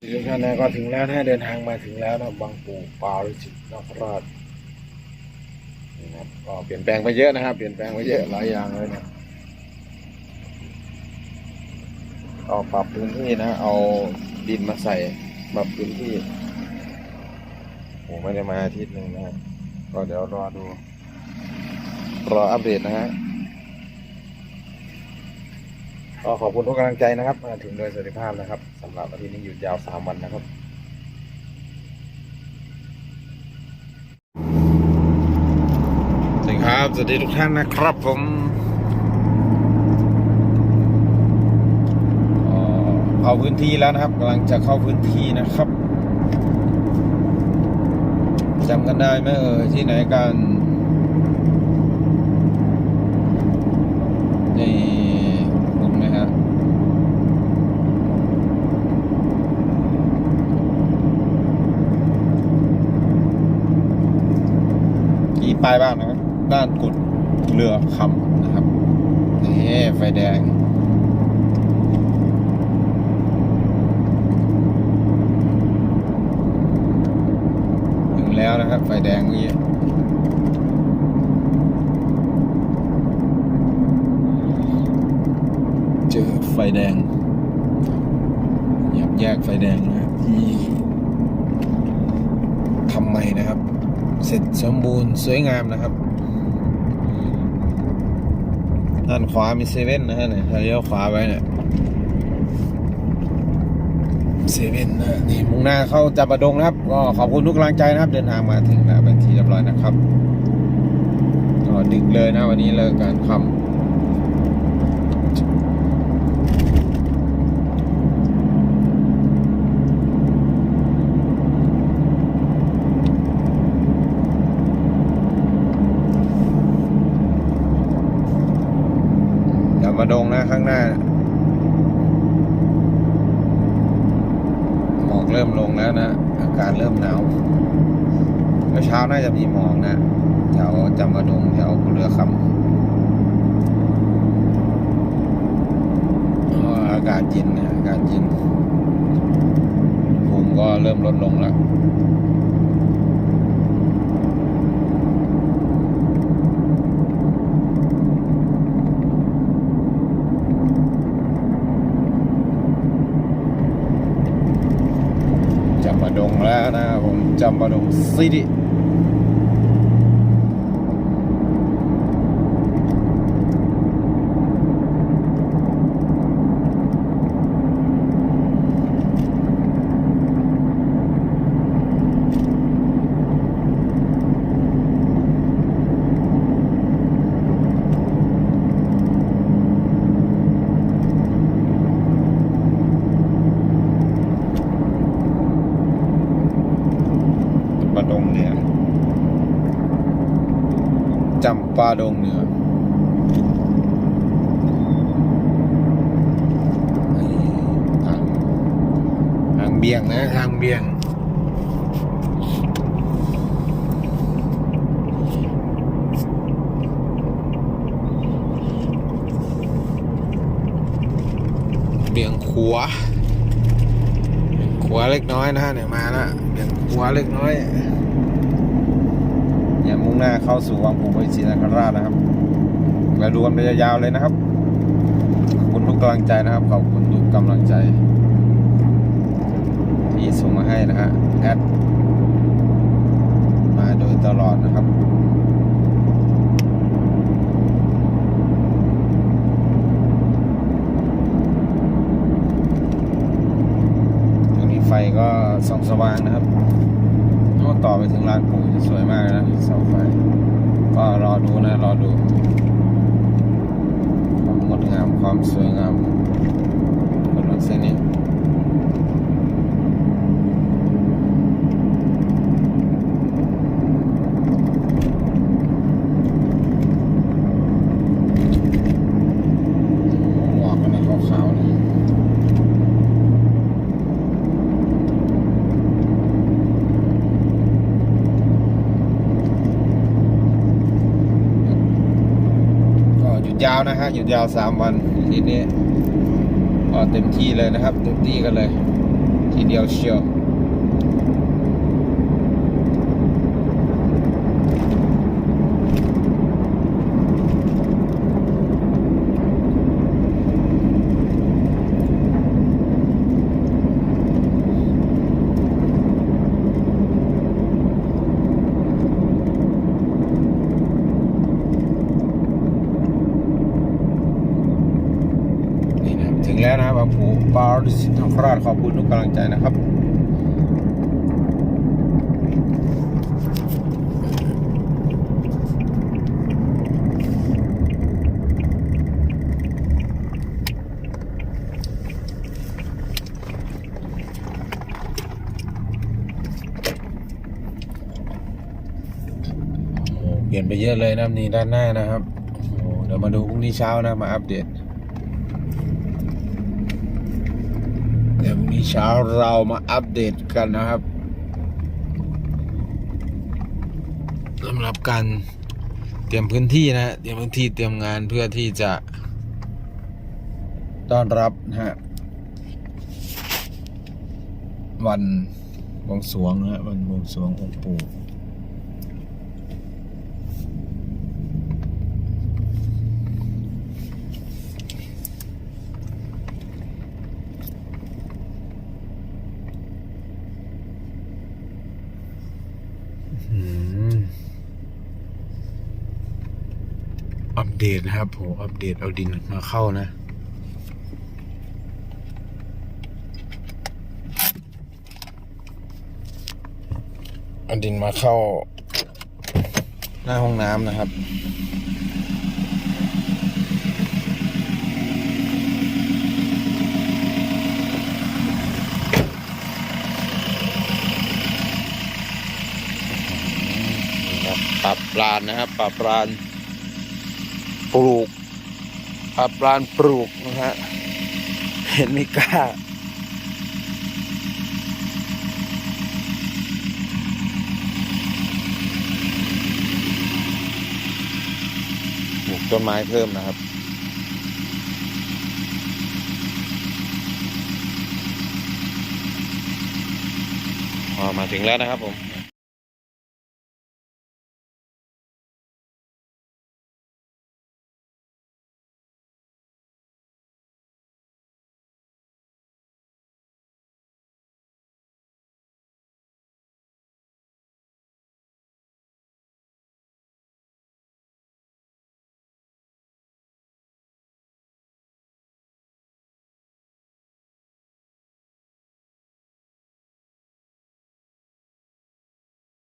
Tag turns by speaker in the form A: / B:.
A: ทุกท่านนะก็ถึงแล้วนะเดินทางมาถึงแล้วนะบางปูปาริจิตนครราชนี่นะครับก็เปลี่ยนแปลงไปเยอะนะครับ เปลี่ยนแปลงไปเยอะหลายอย่างเลยนะก็ปรับพื้นที่นะ เอาดินมาใส่ปรับพื้นที่ผมไม่ได้มาอาทิตย์หนึ่งนะก็เดี๋ยวรอดู รออัปเดตนะฮะ ก็ขอบคุณทุกกำลังใจนะครับมาถึงโดยสวัสดิภาพนะครับสำหรับอาทิตย์นี้หยุดยาวสามวันนะครับสวัสดีครับสวัสดีทุกท่านนะครับผมเอ่อเข้าพื้นที่แล้วนะครับกำลังจะเข้าพื้นที่นะครับจำกันได้ไหมเอ่ยที่ไหนกันผมนะฮะ ป้ายบ้างนะครับ ด้านกดเรือคำนะครับนี่ไฟแดงถึงแล้วนะครับ ไฟแดงเมื่อกี้เจอไฟแดงอยากแยกไฟแดงนะครับที่ทำไมนะครับ เสร็จสมบูรณ์สวยงามนะครับ ด้านขวามีเซเว่นนะฮะเนี่ยถ้าเลี้ยวขวาไปเนี่ยเซเว่นนะนี่มุ่งหน้าเข้าจับประดงนะครับ ก็ขอบคุณทุกกำลังใจนะครับ เดินทางมาถึงแล้วเป็นที่เรียบร้อยนะครับก็ดึกเลยนะวันนี้เลิกการคำจับประดง นะข้างหน้าหมอกเริ่มลงแล้วนะ อากาศเริ่มหนาวเมื่อเช้าน่าจะมีหมอกนะแถวจำปาดงแถวเรือคำอ๋ออากาศเย็นนะอากาศเย็นภูมิก็เริ่มลดลงแล้ว จำปาดงแล้วนะผมจำปาดงซิตี้ ดงเหนือจำปาดงเหนือทางทางเบี่ยงนะทางเบี่ยงเบี่ยงขวา วเล็กน้อยนะฮะเนี่ยมาแล้วเบี่ยงขวเล็กน้อยอย่ามุ่งหน้าเข้าสู่วังปู่พระศรีนคราชนะครับเราดูกันไปยาวๆเลยนะครับขอบคุณทุกกำลังใจนะครับขอบคุณทุกกำลังใจ ที่ส่งมาให้นะฮะแอดมาโดยตลอดนะครับ ตรงนี้ไฟก็ ส่องสว่างนะครับก็ต่อไปถึงลานปู่สวยมากนะเสาไฟก็รอดูนะรอดูความงดงามความสวยงามถนนเส้นนี้ หมวกกันนะขาวๆนี่ ก็ห ยุดยาวนะฮะหยุดยาวสามวันทีนี้ก็เต็มที่เลยนะครับ เต็มที่กันเลย ทีเดียวเชียว นี่นะครับถึงแล้วนะครับ บางผูปาริสิทธิ์นคราชขอบคุณทุกกำลังใจนะครับ เปลี่ยนไปเยอะเลยนะนี่ด้านหน้านะครับเดี๋ยวมาดูพรุ่งนี้เช้านะ มาอัปเดต เดี๋ยวพรุ่งนี้เช้าเรามาอัปเดตกันนะครับสำหรับการเตรียมพื้นที่นะฮะเตรียมพื้นที่เตรียมงานเพื่อที่จะ ต้อนรับนะฮะวันบวงสรวงนะฮะวันบวงสรวงองค์ปู่ อัปเดตนะครับผมอัปเดตเอาดินมาเข้านะเอาดินมาเข้า หน้าห้องน้ำนะครับับปรับปรานนะครับปรับปรานปลูกปรับปรานปลูกนะฮะเห็นไม่กล้าปลูกต้นไม้เพิ่มนะครับพอมาถึงแล้วนะครับผม